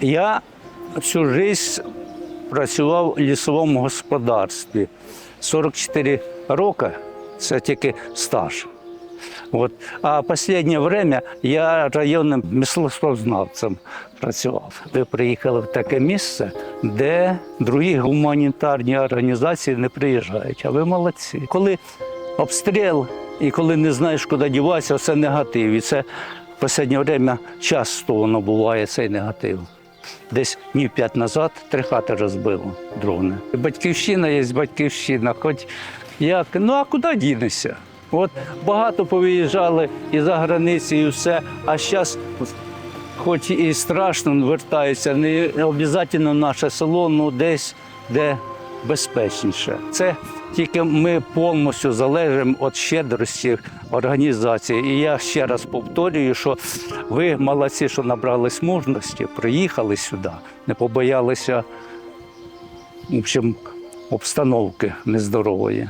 Я всю життя працював в лісовому господарстві. 44 роки це тільки стаж. От. А останнє время я районним мислознавцем працював. Ви приїхали в таке місце, де другі гуманітарні організації не приїжджають. А ви молодці. Коли обстріл і коли не знаєш, куди діватися, це негатив. І це в останнє время часто воно буває цей негатив. Десь днів п'ять назад три хати розбило дрони. Батьківщина є батьківщина, хоч як. Ну а куди дінешся? От багато повиїжджали і за границі, і все. А зараз, хоч і страшно, вертаються, не обов'язково наше село, ну десь де безпечніше. Це тільки ми повністю залежимо від щедрості організації. І я ще раз повторюю, що ви молодці, що набрались мужності, приїхали сюди, не побоялися в общем, обстановки нездорової.